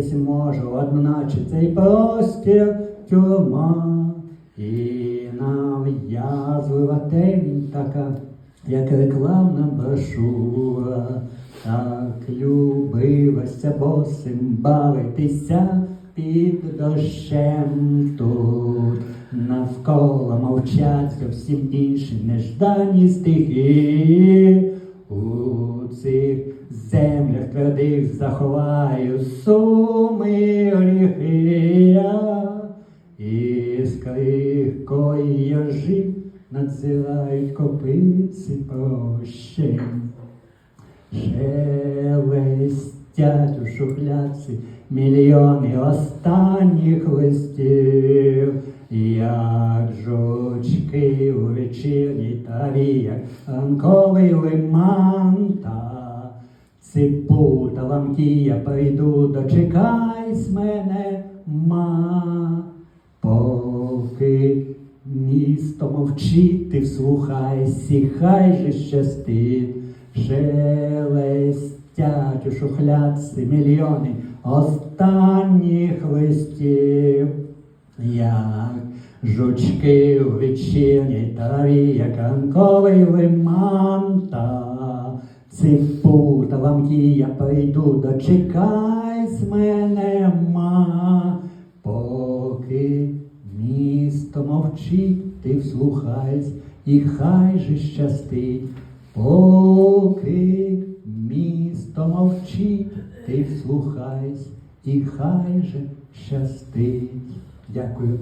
Виявитись можу, одначе цей простір тюрма, і нав'язлива темінь така, як рекламна брошура. Так любилася босим бавитися під дощем тут. Навколо мовчать зовсім інші неждані стихи. Цих землях твердих заховаю суми гріхи. І з крихкої яжі надзирають копиці прощень. Шелестять у шухляці мільйони останніх листів, як жучки у вечірній траві, як ранковий лиман та ципу та ламкія прийду, дочекайсь мене, ма, поки місто мовчить, ти вслухайся, хай же щастить, шелестять у шухлядці мільйони останніх листів, як жучки у вечірній траві, як ранковий лиман та ципу та ламки я прийду, дочекайсь мене, ма, поки місто мовчить, ти вслухайсь, і хай же щастить, поки місто мовчить, ти вслухайсь, і хай же щастить. Дякую.